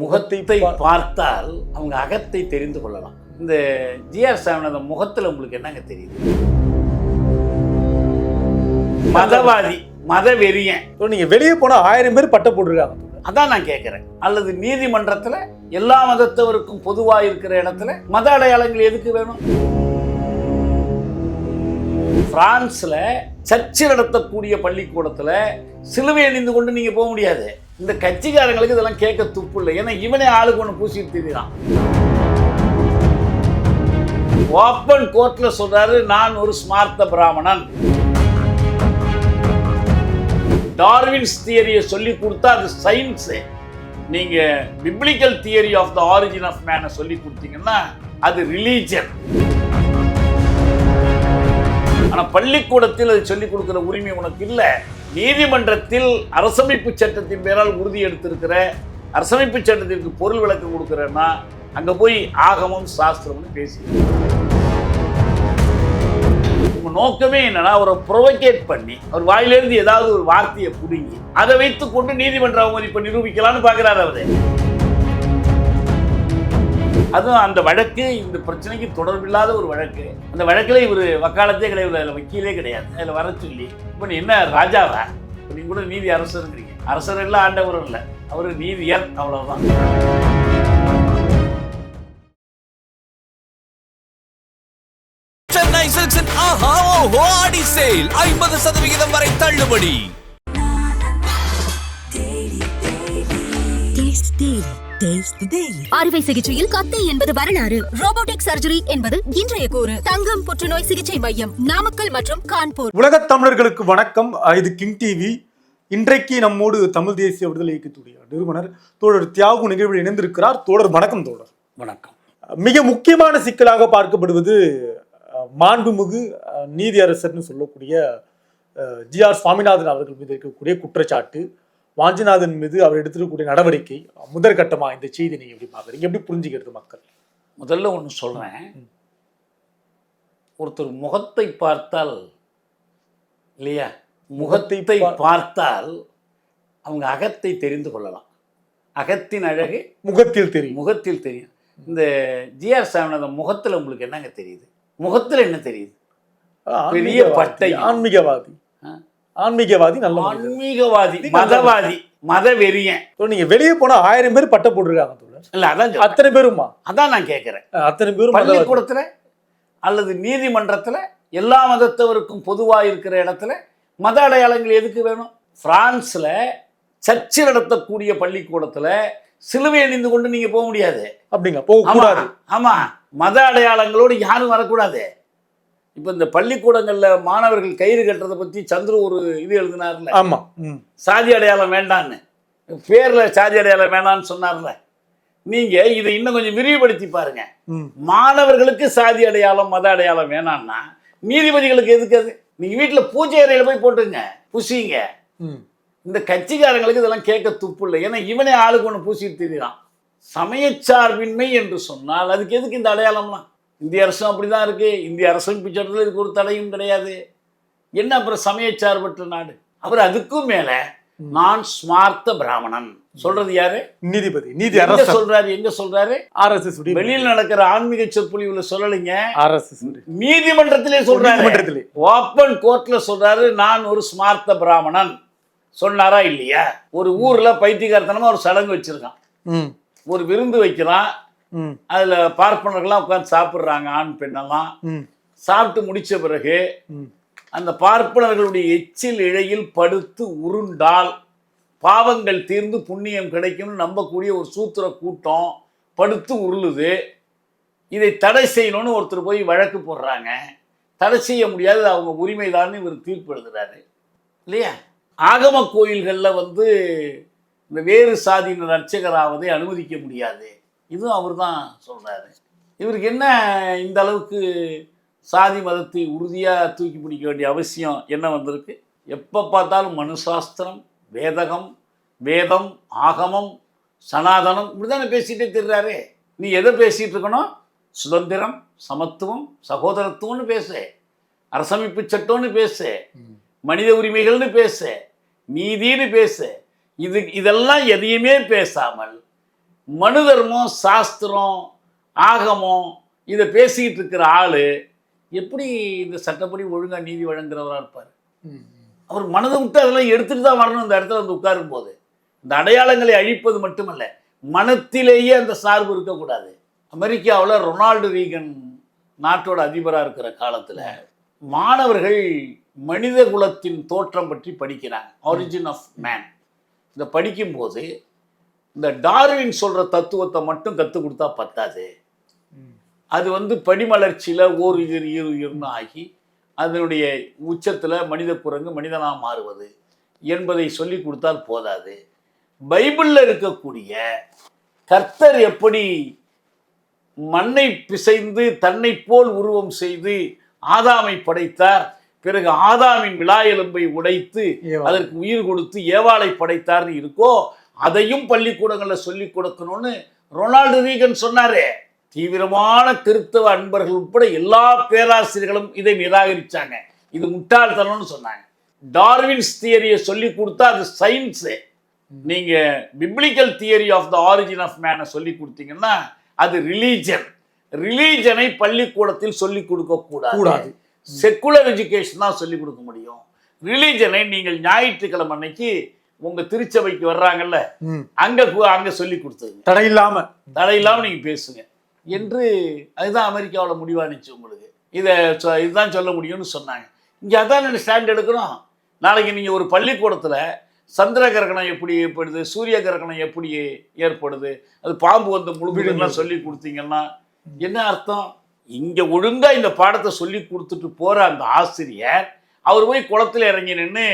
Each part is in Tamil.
முகத்தை பார்த்தால் அவங்க அகத்தை தெரிந்து கொள்ளலாம். இந்த ஜிஆர் சாமிநாதன் முகத்துல உங்களுக்கு என்னங்க தெரியுது? மதவாதி மத வெறியன் இப்போ நீங்க வெளியே போனா ஆயிரம் பேர் பட்டை போட்டிருக்காங்க. அதான் நான் கேட்கிறேன் அல்லது நீதிமன்றத்துல எல்லா மதத்தவருக்கும் பொதுவா இருக்கிற இடத்துல மத அடையாளங்கள் எதுக்கு வேணும்? பிரான்ஸ்ல சர்ச்சு நடத்தக்கூடிய பள்ளிக்கூடத்துல சிலுவை அணிந்து கொண்டு நீங்க போக முடியாது. இந்த கட்சிக்காரங்களுக்கு இதெல்லாம் கேட்க துப்பு இல்லை. ஏன்னா இவனே ஆளுக்கு ஒன்று பூசிட்டு தெரியுதான் ஓப்பன் கோர்ட்ல சொல்றாரு நான் ஒரு ஸ்மார்த்த பிராமணன். டார்வின்ஸ் தியரியை சொல்லி கொடுத்தா அது சயின்ஸு நீங்க biblical theory of the origin of மேனை சொல்லி கொடுத்தீங்கன்னா அது ரிலீஜன் ஆனால் பள்ளிக்கூடத்தில் அது சொல்லிக் கொடுக்குற உரிமை உனக்கு இல்லை. நீதிமன்றத்தில் அரசமைப்பு சட்டத்தின் பேரால் உறுதி எடுத்திருக்கிற அரசமைப்பு சட்டத்திற்கு பொருள் விளக்கம் கொடுக்குறேன்னா அங்கே போய் ஆகமம் சாஸ்திரம்னு பேசி உங்க நோக்கமே என்னன்னா அவரை ப்ரொவோகேட் பண்ணி அவர் வாயிலிருந்து ஏதாவது ஒரு வார்த்தையை புடுங்கி அதை வைத்துக்கொண்டு நீதிமன்ற அவமதிப்பை நிரூபிக்கலாம்னு பார்க்குறாரு அவரு. அதுவும் அந்த வழக்கு இந்த பிரச்சனைக்கு தொடர்பில்லாத ஒரு வழக்கு. அந்த வழக்கில் இவர் வக்காலத்தே கிடையாது அதில் வக்கீலே கிடையாது. அதில் வர சொல்லி இப்போ நீ என்ன ராஜாவா? இப்போ நீங்க கூட நீதி அரசருங்கிறீங்க. அரசர் இல்லை ஆண்டவரும் இல்லை. அவர் நீதியர் அவ்வளவுதான். சென்னை சில்க்ஸின் ஆஹா ஓஹோ ஆடி சேல் ஐம்பது சதவிகிதம் வரை தள்ளுபடி. Daily. அறுவை சிகிச்சையில் கத்தை என்பது வரலாறு. ரோபோட்டிக் சர்ஜரி என்பது இன்றைய கூறு. தங்கம் புற்றுநோய் சிகிச்சை மையம் நாமக்கல் மற்றும் கான்பூர். உலகத் தமிழர்களுக்கு வணக்கம். இது கிங் டிவி. இன்றைக்கு நம்மோடு தமிழ் தேசிய விடுதலை இயக்கத்துடைய நிறுவனர் தோழர் தியாகு நிகழ்வில் இணைந்திருக்கிறார். தோழர் வணக்கம் தோழர். வணக்கம். மிக முக்கியமான சிக்கலாக பார்க்கப்படுவது மாண்புமிகு நீதியரசர்னு சொல்லக்கூடிய ஜி ஆர் சுவாமிநாதன் அவர்கள் மீது இருக்கக்கூடிய குற்றச்சாட்டு. வாஞ்சிநாதன் மீது அவர் எடுத்திருக்கக்கூடிய நடவடிக்கை முதற்கட்டமா இந்த செய்தி நீங்க எப்படி பாக்குறீங்க எப்படி புரிஞ்சுக்கிறது மக்கள்? முதல்ல ஒன்று சொல்றேன். ஒருத்தர் முகத்தை பார்த்தால் இல்லையா? முகத்தை பார்த்தால் அவங்க அகத்தை தெரிந்து கொள்ளலாம். அகத்தின் அழகு முகத்தில் தெரியும். முகத்தில் தெரியும். இந்த ஜிஆர் சாமிநாதன் முகத்துல உங்களுக்கு என்னங்க தெரியுது? முகத்துல என்ன தெரியுது? பெரிய பட்டை. ஆன்மீகவாதி? ஆன்மீகவாதி நல்ல. ஆன்மீகவாதி மதவாதி மத வெறியன் நீங்க வெளியே போனா ஆயிரம் பேர் பட்டை போட்டிருக்காங்க இல்ல அதான். அத்தனை பேருமா? அதான் நான் கேட்கிறேன் அத்தனை பேரும். பள்ளிக்கூடத்துல அல்லது நீதிமன்றத்துல எல்லா மதத்தவருக்கும் பொதுவா இருக்கிற இடத்துல மத அடையாளங்கள் எதுக்கு வேணும்? பிரான்ஸ்ல சர்ச்சு நடத்தக்கூடிய பள்ளிக்கூடத்துல சிலுவை அணிந்து கொண்டு நீங்க போக முடியாது. அப்படிங்க போக கூடாது ஆமா. மத அடையாளங்களோடு யாரும் வரக்கூடாது. இப்போ இந்த பள்ளிக்கூடங்கள்ல மாணவர்கள் கயிறு கட்டுறதை பத்தி சந்துரு ஒரு இது எழுதினார்ல. ஆமா ம். சாதி அடையாளம் வேண்டான்னு. பேர்ல சாதி அடையாளம் வேண்டாம்னு சொன்னார்ல. நீங்க இதை இன்னும் கொஞ்சம் விரிவுபடுத்தி பாருங்க. மாணவர்களுக்கு சாதி அடையாளம் மத அடையாளம் வேணாம்னா நீதிபதிகளுக்கு எதுக்கு அது? நீங்க வீட்டுல பூஜை அறையில போய் போட்டுங்க புசிங்க. இந்த கட்சிக்காரங்களுக்கு இதெல்லாம் கேட்க துப்பு இல்லை. ஏன்னா இவனே ஆளுக்கு ஒன்று பூசிட்டு திரிகிறான் சமயச்சார்பின்மை என்று சொன்னால் அதுக்கு எதுக்கு இந்த அடையாளம்லாம்? இந்திய அரசும் அப்படிதான் இருக்கு. இந்திய அரசமைப்பு சட்டத்தில் இதுக்கு ஒரு தடையும் கிடையாது. என்ன அப்புறம் சமயச்சார்பற்ற நாடு? அவர் அதுக்கும் மேல நான் ஸ்மார்த்த பிராமணன். சொல்றது யாரு? நீதிபதி நீதி எங்க அரசு சொல்றாரு? எங்க சொல்றாரு? ஆர்எஸ்எஸ் வெளியில் நடக்கிற ஆன்மீக சொற்பொழிவுல சொல்லலைங்க. ஆர்எஸ்எஸ் நீதிமன்றத்திலே சொல்றாரு. ஓப்பன் கோர்ட்ல சொல்றாரு நான் ஒரு ஸ்மார்த்த பிராமணன். சொன்னாரா இல்லையா? ஒரு ஊர்ல பைத்தியகாரத்தனமா ஒரு சடங்கு வச்சிருக்கான். ஒரு விருந்து வைக்கிறான். அதுல பார்ப்பனர்கள்லாம் உட்கார்ந்து சாப்பிடுறாங்க ஆண் பெண்ணெல்லாம் சாப்பிட்டு முடிச்ச பிறகு அந்த பார்ப்பனர்களுடைய எச்சில் இழையில் படுத்து உருண்டால் பாவங்கள் தீர்ந்து புண்ணியம் கிடைக்கும்னு நம்பக்கூடிய ஒரு சூத்திர கூட்டம் படுத்து உருளுது. இதை தடை செய்யணும்னு ஒருத்தர் போய் வழக்கு போடுறாங்க. தடை செய்ய முடியாது அவங்க உரிமைதான்னு இவர் தீர்ப்பு எழுதுறாரு இல்லையா? ஆகம கோயில்களில் வந்து இந்த வேறு சாதியினர் அர்ச்சகராவதை அனுமதிக்க முடியாது. இதுவும் அவர் தான் சொல்கிறாரு இவருக்கு என்ன இந்த அளவுக்கு சாதி மதத்தை உறுதியாக தூக்கி பிடிக்க வேண்டிய அவசியம் என்ன வந்திருக்கு? எப்போ பார்த்தாலும் மனுசாஸ்திரம் வேதகம் வேதம் ஆகமம் சனாதனம் இப்படி தானே பேசிகிட்டே திரிறாரு. நீ எதை பேசிகிட்டு இருக்கணும் சுதந்திரம் சமத்துவம் சகோதரத்துவம்னு பேசு. அரசமைப்பு சட்டம்னு பேசு. மனித உரிமைகள்னு பேசு. நீதின்னு பேசு. இது இதெல்லாம் எதையுமே பேசாமல் மனு தர்மம் சாஸ்திரம் ஆகமம் இதை பேசிக்கிட்டு இருக்கிற ஆள் எப்படி இந்த சட்டப்படி ஒழுங்காக நீதி வழங்குறவராக இருப்பார்? அவர் மனதை விட்டு அதெல்லாம் எடுத்துட்டு தான் வரணும் இந்த இடத்துல வந்து உட்காரும் போது இந்த அடையாளங்களை அழிப்பது மட்டுமல்ல மனத்திலேயே அந்த சார்பு இருக்கக்கூடாது. அமெரிக்காவில் ரொனால்டு ரீகன் நாட்டோட அதிபராக இருக்கிற காலத்தில் மாணவர்கள் மனித குலத்தின் தோற்றம் பற்றி படிக்கிறாங்க. ஆரிஜின் ஆஃப் மேன் இதை படிக்கும்போது இந்த டார்வின் சொல்கிற தத்துவத்தை மட்டும் கற்றுக் கொடுத்தா பத்தாது. அது வந்து படிமலர்ச்சியில் ஓர் உயிர் இரு உயிர்னு ஆகி அதனுடைய உச்சத்தில் மனித குரங்கு மனிதனாக மாறுவது என்பதை சொல்லி கொடுத்தால் போதாது பைபிளில் இருக்கக்கூடிய கர்த்தர் எப்படி மண்ணை பிசைந்து தன்னை போல் உருவம் செய்து ஆதாமை படைத்தார் பிறகு ஆதாமின் விழா எலும்பை உடைத்து. அதற்கு உயிர் கொடுத்து ஏவாளை படைத்தார்னு இருக்கோ அதையும் பள்ளிக்கூடங்கள்ல சொல்லி கொடுக்கணும்னு ரொனால்டு ரீகன் சொன்னாரே. தீவிரமான கிறிஸ்தவ அன்பர்கள் உட்பட எல்லா பேராசிரியர்களும் இதை நிராகரிச்சாங்க. இது முட்டாள்தனம்னு சொன்னாங்க. டார்வின்ஸ் தியரியை சொல்லி கொடுத்தா அது சயின்ஸு. நீங்க biblical theory of the origin of மேனை சொல்லி கொடுத்தீங்கன்னா அது ரிலீஜன் ரிலீஜனை பள்ளிக்கூடத்தில் சொல்லி கொடுக்க கூடாது. கூடாது. செக்குலர் எஜுகேஷன் தான் சொல்லி கொடுக்க முடியும். ரிலீஜனை நீங்கள் ஞாயிற்றுக்கிழமை அன்னைக்கு உங்க திருச்சபைக்கு வர்றாங்கல்ல. அங்க அங்க சொல்லி கொடுத்துருங்க. தடை இல்லாம தடையில்லாம நீங்க பேசுங்க. என்று அதுதான் அமெரிக்காவில் முடிவானுச்சு உங்களுக்கு. இதை இதுதான் சொல்ல முடியும்னு சொன்னாங்க. இங்கே அதான் நான் ஸ்டாண்ட் எடுக்கிறோம். நாளைக்கு நீங்கள் ஒரு பள்ளிக்கூடத்தில் சந்திர கிரகணம் எப்படி ஏற்படுது சூரிய கிரகணம் எப்படி ஏற்படுது அது பாம்பு வந்து முழுமையெல்லாம் சொல்லி கொடுத்தீங்கன்னா என்ன அர்த்தம்? இங்கே ஒழுங்கா இந்த பாடத்தை சொல்லி கொடுத்துட்டு போற அந்த ஆசிரியர் அவர் போய் குளத்துல இறங்கி நின்று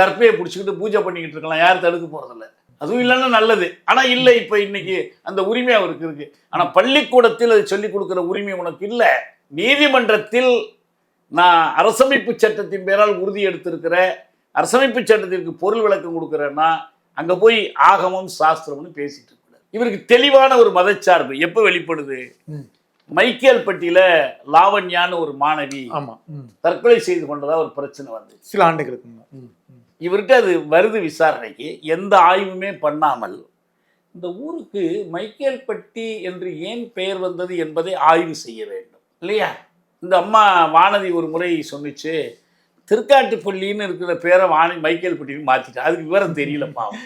தர்பையை பிடிச்சிக்கிட்டு பூஜை பண்ணிக்கிட்டு இருக்கலாம். யாரும் தடுக்க போறதில்ல. அதுவும் இல்லைன்னா நல்லது. ஆனா இல்லை இப்போ இன்னைக்கு அந்த உரிமை அவருக்கு இருக்கு. ஆனா பள்ளிக்கூடத்தில் அதை சொல்லிக் கொடுக்குற உரிமை உனக்கு இல்லை. நீதிமன்றத்தில் நான் அரசமைப்பு சட்டத்தின் பேரால் உறுதி எடுத்திருக்கிற அரசமைப்பு சட்டத்திற்கு பொருள் விளக்கம் கொடுக்குறேன்னா அங்க போய் ஆகமம் சாஸ்திரம்னு பேசிட்டு இருக்கிறார் இவருக்கு தெளிவான ஒரு மதச்சார்பு எப்போ வெளிப்படுது. மைக்கேல் பட்டியில லாவண்யான்னு ஒரு மாணவி. தற்கொலை செய்து கொண்டதா ஒரு பிரச்சனை வந்து சில ஆண்டுகளுக்கு இவர்கிட்ட அது வருது விசாரணைக்கு. எந்த ஆய்வுமே பண்ணாமல். இந்த ஊருக்கு மைக்கேல்பட்டி என்று ஏன் பெயர் வந்தது என்பதை ஆய்வு செய்ய வேண்டும். இல்லையா? இந்த அம்மா வானதி ஒரு முறை சொன்னிச்சு திருக்காட்டுப்பள்ளின்னு இருக்கிற பேரை வாணி மைக்கேல்பட்டின்னு மாற்றிட்டா அதுக்கு விவரம் தெரியல பாவம்.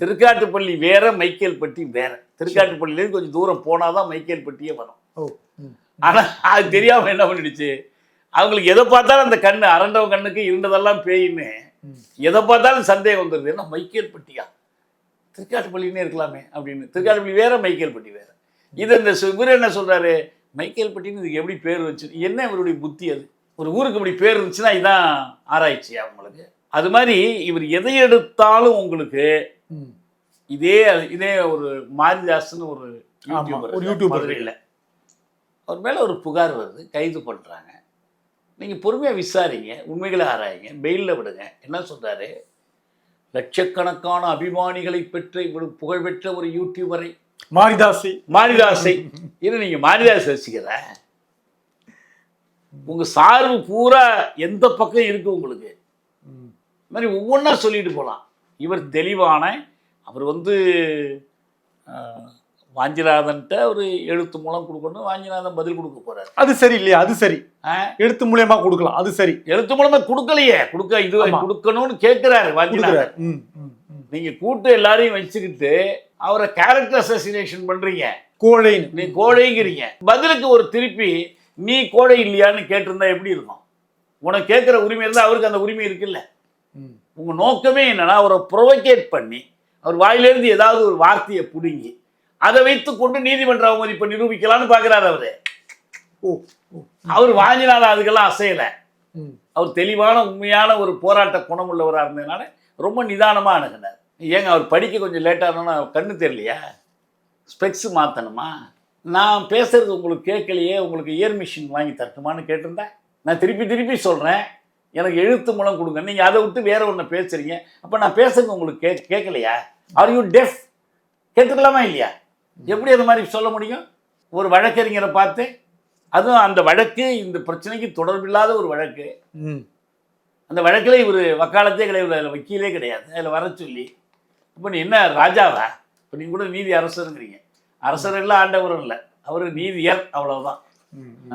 திருக்காட்டுப்பள்ளி வேற மைக்கேல்பட்டி வேற. திருக்காட்டுப்பள்ளியிலேருந்து கொஞ்சம் தூரம் போனால் தான் மைக்கேல்பட்டியே வரும். ஓ ம். ஆனா அது தெரியாம என்ன பண்ணிடுச்சு? அவங்களுக்கு எதை பார்த்தாலும் அந்த கண்ணு அரண்டவ கண்ணுக்கு இருந்ததெல்லாம் பேயின்னு. எதை பார்த்தாலும் சந்தேகம் வந்துடுது என்ன மைக்கேல் பட்டியா? திருக்காட்டுப்பள்ளினே இருக்கலாமே அப்படின்னு. திருக்காட்டுப்பள்ளி வேற மைக்கேல் பட்டி வேற. இது இந்த இவர் என்ன சொல்றாரு? மைக்கேல் பட்டின்னு இதுக்கு எப்படி பேர் வச்சு என்ன இவருடைய புத்தி அது? ஒரு ஊருக்கு இப்படி பேர் இருந்துச்சுன்னா இதான் ஆராய்ச்சி அவங்களுக்கு அது மாதிரி இவர் எதை எடுத்தாலும் உங்களுக்கு. இதே இதே ஒரு மாரிதாஸ்னு ஒரு யூடியூபர் ஒரு யூடியூபர். மதுரையில். அவர் மேலே ஒரு புகார் வருது கைது பண்ணுறாங்க நீங்கள் பொறுமையாக விசாரிங்க உண்மைகளை ஆராயுங்க பெயிலில் விடுங்க. என்ன சொல்கிறாரு லட்சக்கணக்கான அபிமானிகளை பெற்ற இவ்வளவு புகழ்பெற்ற ஒரு யூடியூபரை மாரிதாசி. மாரிதாஸை இது நீங்கள் மாரிதாஸ் ரசிக்கிற? உங்கள் சார்பு பூரா எந்த பக்கம் இருக்கு உங்களுக்கு? ம். இந்த மாதிரி ஒவ்வொன்றா சொல்லிட்டு போகலாம் இவர் தெளிவான அவர் வந்து வாஞ்சிநாதன்ட்ட ஒரு எழுத்து மூலம் கொடுக்கணும் வாஞ்சிநாதன் பதில் கொடுக்க போறாரு. அது சரி இல்லையா? அது சரி? எழுத்து மூலியமா கொடுக்கலாம் அது சரி. எழுத்து மூலமா கொடுக்கலையே. கொடுக்க இது. கொடுக்கணும்னு கேட்கிறாரு வாஞ்சிநாதன். நீங்க கூட்டு எல்லாரையும் வச்சுக்கிட்டு அவரை கேரக்டர் அசசினேஷன் பண்றீங்க. கோழைன்னு. நீ கோழைங்கிறீங்க. பதிலுக்கு ஒரு திருப்பி நீ கோழை இல்லையான்னு கேட்டிருந்தா எப்படி இருக்கும்? உனக்கு கேட்குற உரிமை இருந்தால் அவருக்கு அந்த உரிமை இருக்குல்ல. ம். உங்க நோக்கமே என்னன்னா அவரை ப்ரொவோகேட் பண்ணி அவர் வாயிலிருந்து ஏதாவது ஒரு வார்த்தையை பிடுங்கி அதை வைத்துக்கொண்டு நீதிமன்ற அவமதிப்பை நிரூபிக்கலாம்னு பார்க்குறாரு அவரு. அவர் வாங்கினால அதுக்கெல்லாம் அசையலை. அவர் தெளிவான உண்மையான ஒரு போராட்ட குணம் உள்ளவராக இருந்ததுனால ரொம்ப நிதானமாக அணுகுனார். ஏங்க அவர் படிக்க கொஞ்சம் லேட்டாகணும்னா கண்ணு தெரியலையா? ஸ்பெக்ஸ் மாற்றணுமா நான் பேசுறது உங்களுக்கு கேட்கலையே உங்களுக்கு இயர் மிஷின் வாங்கி தரட்டுமான்னு கேட்டிருந்தேன் நான் திருப்பி திருப்பி சொல்கிறேன் எனக்கு எழுத்து மூலம் கொடுங்க. நீங்கள் அதை விட்டு வேற ஒன்று பேசுறீங்க. அப்போ நான் பேசுறது உங்களுக்கு கே கேட்கலையா? ஆர் யூ டெஃப் கேட்டுக்கலாமா இல்லையா? எப்படி அது மாதிரி சொல்ல முடியும்? ஒரு வழக்கறிஞரை பார்த்து அதுவும் அந்த வழக்கு இந்த பிரச்சனைக்கு தொடர்பில்லாத ஒரு வழக்கு. அந்த வழக்கில் இவர் வக்காலத்தே கிடையாது அதில் வக்கீலே கிடையாது அதில் வர சொல்லி. இப்போ நீ என்ன ராஜாவா? இப்போ நீங்க கூட நீதி அரசருங்கிறீங்க. அரசர் எல்லாம் ஆண்டவரும் இல்லை. அவர் நீதியர் அவ்வளவுதான். ம்.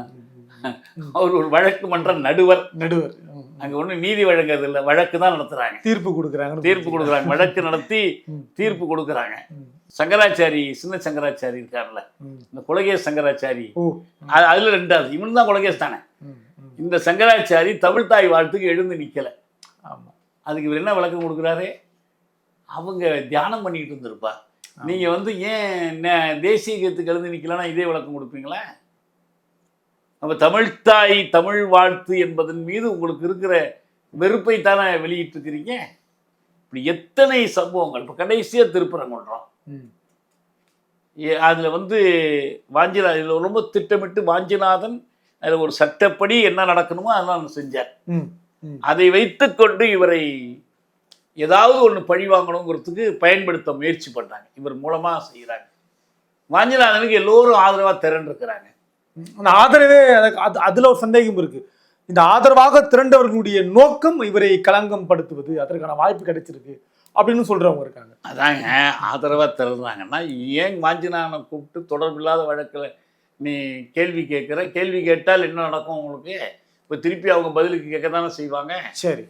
அவர் ஒரு வழக்கு மன்ற நடுவர். நடுவர். அங்க ஒண்ணும் நீதி வழங்குறது இல்லை. வழக்கு தான் நடத்துறாங்க. தீர்ப்பு கொடுக்குறாங்க தீர்ப்பு கொடுக்குறாங்க. வழக்கு நடத்தி. தீர்ப்பு கொடுக்குறாங்க. சங்கராச்சாரி சின்ன சங்கராச்சாரி இருக்கார்ல. இந்த குலகேஷ் சங்கராச்சாரி. அதுல ரெண்டாவது. இவன் தான் குலகேஷ் தானே. இந்த சங்கராச்சாரி தமிழ் தாய் வாழ்த்துக்கு எழுந்து நிக்கல. ஆமா. அதுக்கு இவர் என்ன விளக்கம் கொடுக்குறாரு? அவங்க தியானம் பண்ணிட்டு இருந்திருப்பா. நீங்க வந்து ஏன் நே- தேசிய கீதத்துக்கு எழுந்து நிக்கலன்னா இதே விளக்கம் கொடுப்பீங்களா? நம்ம தமிழ்த்தாய் தமிழ் வாழ்த்து என்பதன் மீது உங்களுக்கு இருக்கிற வெறுப்பை தானே வெளியிட்டு இருக்கிறீங்க இப்படி எத்தனை சம்பவங்கள்? இப்போ கடைசியாக திருப்பரங்குன்றம் அதுல வந்து வாஞ்சிநா இதுல ரொம்ப திட்டமிட்டு வாஞ்சிநாதன் அதுல ஒரு சட்டப்படி என்ன நடக்கணுமோ அதெல்லாம் செஞ்சார். அதை வைத்துக்கொண்டு இவரை ஏதாவது ஒன்று பழி வாங்கணுங்கிறதுக்கு பயன்படுத்த முயற்சி பண்றாங்க. இவர் மூலமா செய்கிறாங்க வாஞ்சிநாதனுக்கு எல்லோரும் ஆதரவா திரண்டிருக்கிறாங்க. அந்த ஆதரவே அது அதுல ஒரு சந்தேகம் இருக்கு. இந்த ஆதரவாக திரண்டவர்களுடைய நோக்கம் இவரை களங்கம் படுத்துவது அதற்கான வாய்ப்பு கிடைச்சிருக்கு அப்படின்னு சொல்றவங்க இருக்காங்க. அதாங்க ஆதரவா திரள்றாங்கன்னா ஏன் வாஞ்சிநாதனை கூப்பிட்டு தொடர்பில்லாத வழக்கில் நீ கேள்வி கேட்குற? கேள்வி கேட்டால் என்ன நடக்கும் உங்களுக்கு? இப்போ திருப்பி அவங்க பதிலுக்கு கேட்க தானே செய்வாங்க? சரி.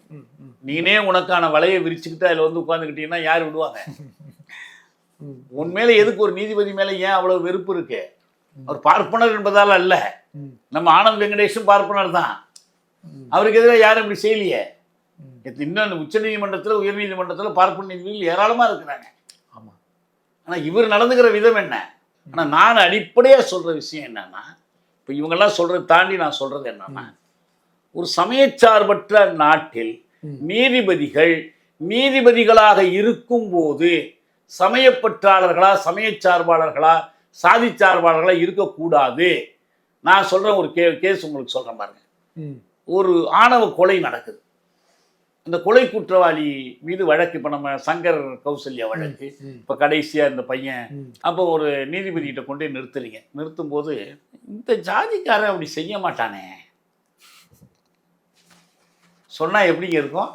நீனே உனக்கான வலையை விரிச்சுக்கிட்டு அதில் வந்து உட்காந்துக்கிட்டீங்கன்னா யார் விடுவாங்க? உன் மேலே எதுக்கு ஒரு நீதிபதி மேலே ஏன் அவ்வளவு வெறுப்பு இருக்கு? அவர் பார்ப்பனர் என்பதால் அல்ல. நம்ம ஆனந்த் வெங்கடேஷும் பார்ப்பனர் தான். அவருக்கு எதிராக யாரும் இப்படி செய்யலையே. இன்னும் உச்ச நீதிமன்றத்தில் உயர் நீதிமன்றத்தில் பார்ப்பன நீதிபதிகள் ஏராளமாக இருக்கிறாங்க. ஆமா. ஆனால் இவர் நடந்துக்கிற விதம் என்ன? ஆனால் நான் அடிப்படையாக சொல்கிற விஷயம் என்னன்னா இப்போ இவங்கெல்லாம் சொல்கிறத தாண்டி நான் சொல்கிறது என்னன்னா ஒரு சமயச்சார்பற்ற நாட்டில். நீதிபதிகள் நீதிபதிகளாக இருக்கும்போது சமயப்பற்றாளர்களா சமயச்சார்பாளர்களா சாதி சார்பாளர்களா இருக்கக்கூடாது. நான் சொல்கிறேன் ஒரு கே கேஸ் உங்களுக்கு சொல்கிறேன் பாருங்க. ஒரு ஆணவ கொலை நடக்குது. அந்த கொலை குற்றவாளி மீது வழக்கு இப்போ நம்ம சங்கர் கௌசல்யா வழக்கு இப்போ கடைசியாக இந்த பையன். அப்போ ஒரு நீதிபதிகிட்ட கொண்டு போய் நிறுத்துறீங்க. நிறுத்தும்போது இந்த ஜாதிக்காரன் அப்படி செய்ய மாட்டானே. சொன்னா எப்படிங்க இருக்கும்?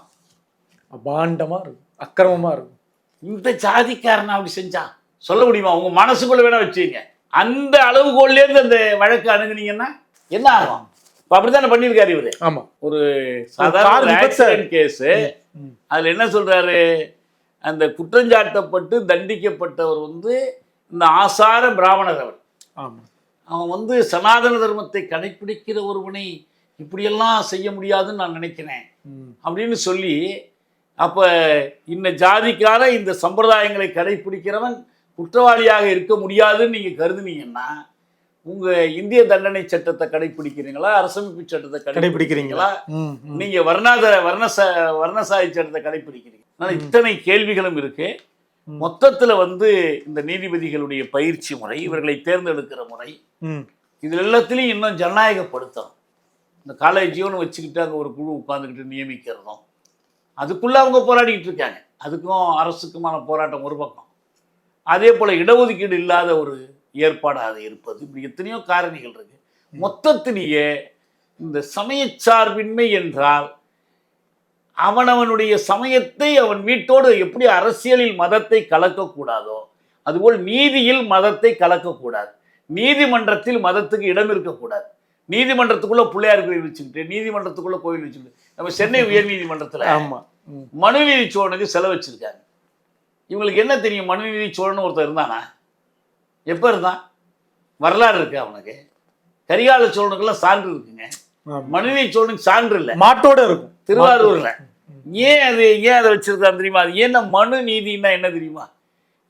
அபாண்டமா இருக்கும் அக்கிரமமா இருக்கும். இந்த ஜாதிக்காரன் அப்படி செஞ்சான் சொல்ல முடியுமா? உங்க மனசுக்குள்ள வேணா வச்சுங்க அந்த அளவுகோல்லேருந்து அந்த வழக்கு அணுகுனீங்கன்னா என்ன ஆகும்? இப்போ அப்படித்தானே பண்ணியிருக்காரு இவரு. ஆமா. ஒரு சாதாரண கேஸு அதில் என்ன சொல்றாரு? அந்த குற்றஞ்சாட்டப்பட்டு தண்டிக்கப்பட்டவர் வந்து இந்த ஆசார பிராமணர் அவர். ஆமா. அவன் வந்து சனாதன தர்மத்தை கடைப்பிடிக்கிற ஒருவனை இப்படியெல்லாம் செய்ய முடியாதுன்னு நான் நினைக்கிறேன். அப்படின்னு சொல்லி அப்போ இந்த ஜாதிக்கார இந்த சம்பிரதாயங்களை கடைப்பிடிக்கிறவன் குற்றவாளியாக இருக்க முடியாதுன்னு நீங்கள் கருதுனீங்கன்னா உங்கள் இந்திய தண்டனை சட்டத்தை கடைப்பிடிக்கிறீங்களா அரசமைப்பு சட்டத்தை கடைபிடிக்கிறீங்களா ம், ம். நீங்க வர்ணாதர வர்ணச வர்ணசாதி சட்டத்தை கடைப்பிடிக்கிறீங்க. அதனால இத்தனை கேள்விகளும் இருக்கு. மொத்தத்துல வந்து இந்த நீதிபதிகளுடைய பயிற்சி முறை இவர்களை தேர்ந்தெடுக்கிற முறை இது எல்லாத்துலேயும் இன்னும் ஜனநாயகப்படுத்தணும். இந்த காலேஜியோன்னு வச்சுக்கிட்டு அங்கே ஒரு குழு உட்காந்துக்கிட்டு நியமிக்கிறதும் அதுக்குள்ள அவங்க போராடிக்கிட்டு இருக்காங்க. அதுக்கும் அரசுக்குமான போராட்டம் ஒரு பக்கம். அதே போல இடஒதுக்கீடு இல்லாத ஒரு ஏற்பாடாக இருப்பது. இப்படி எத்தனையோ காரணிகள் இருக்கு. மொத்தத்திலேயே இந்த சமயச்சார்பின்மை என்றால் அவனவனுடைய சமயத்தை அவன் வீட்டோடு எப்படி அரசியலில் மதத்தை கலக்கக்கூடாதோ அதுபோல் நீதியில் மதத்தை கலக்கக்கூடாது. நீதிமன்றத்தில் மதத்துக்கு இடம் இருக்கக்கூடாது. நீதிமன்றத்துக்குள்ள பிள்ளையார் கோயில் வச்சுக்கிட்டு நீதிமன்றத்துக்குள்ள கோயில் வச்சுக்கிட்டு. நம்ம சென்னை உயர் நீதிமன்றத்துல ஆமா. ம், மனுநீதி சோழனுக்கு செலவு வச்சிருக்காங்க இவங்களுக்கு என்ன தெரியும்? மனுநீதி சோழன் ஒருத்தர் இருந்தானா? எப்போ இருந்தான்? வரலாறு இருக்கு அவனுக்கு. கரிகால சோழனுக்கெல்லாம் சான்று இருக்குங்க. மனுநீதி சோழனுக்கு சான்று இல்லை. மாட்டோட இருக்கும். திருவாரூர்ல. ஏன் அது ஏன் அதை வச்சிருக்கான் தெரியுமா? அது ஏன்னா மனு நீதினா என்ன தெரியுமா?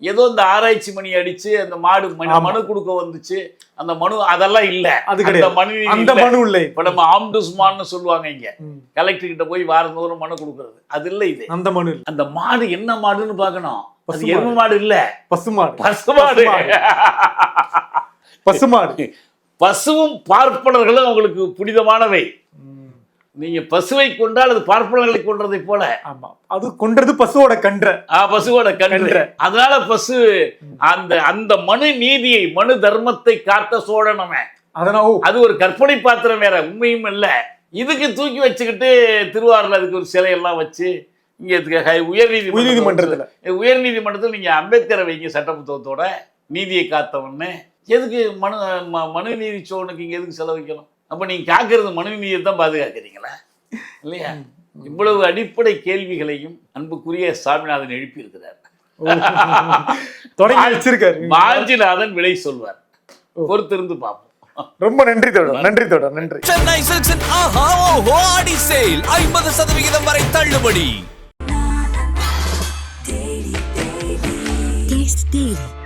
ஏதோ இந்த ஆராய்ச்சி மணி அடிச்சு அந்த மாடு மனு ஆமா. மனு கொடுக்க வந்துச்சு. அந்த மனு அதெல்லாம் இல்ல. அது அந்த கிடையாது. மனு நீதி அந்த. மனு இல்லை. இப்ப நம்ம ஆம்டுஸ்மான்னு சொல்லுவாங்க இங்க. கலெக்டர் கிட்ட போய் வாரந்தோறும் மனு கொடுக்கறது. அது இல்ல இது. அந்த மனு அந்த மாடு என்ன மாடுன்னு பார்க்கணும். அது பசு எருமை மாடு. இல்ல. பசுமாடு பசுமாடு பசுமாடு. பசுமாடு பசுவும் பார்ப்பனர்களும் அவங்களுக்கு புனிதமானவை. ம், நீங்க பசுவை கொண்டால் அது பார்ப்பனர்களை கொன்றதை போல. ஆமா. அது கொன்றது பசுவோட கன்ற. ஆ, பசுவோட கன்று. அதனால பசு அந்த அந்த மனு நீதியை மனு தர்மத்தை காத்த சோழன் அவன் அதனால அது ஒரு கற்பனை பாத்திரம் வேற உண்மையும் இல்ல. இதுக்கு தூக்கி வச்சுக்கிட்டு திருவாரூர்ல அதுக்கு ஒரு சிலையெல்லாம் வச்சு இங்க ஹை- உயர்நீதிமன்றத்துல. உயர்நீதிமன்றத்துல. உயர் நீதிமன்றத்தில் நீங்க அம்பேத்கரை வைங்க சட்ட புத்தகத்தோட நீதியை காத்தவன்னு. எதுக்கு மனு மனு நீதி சோழனுக்கு இங்க எதுக்கு செலவழிக்கணும்? அப்ப நீங்க காக்கிறது மனு நீதியை தான் பாதுகாக்கிறீங்களா? இல்லையா? இவ்வளவு அடிப்படை கேள்விகளையும் அன்புக்குரிய சாமிநாதன் எழுப்பி இருக்கிறார் தொடங்கி வச்சிருக்காரு. வாஞ்சிநாதன் விடை சொல்வார். பொறுத்திருந்து பார்ப்போம். ரொம்ப நன்றி தொடர் நன்றி தொடர் நன்றி. சென்னை சில்க்ஸின் ஆஹா ஓஹோ ஆடி சேல். ஐம்பது சதவிகிதம் வரை தள்ளுபடி.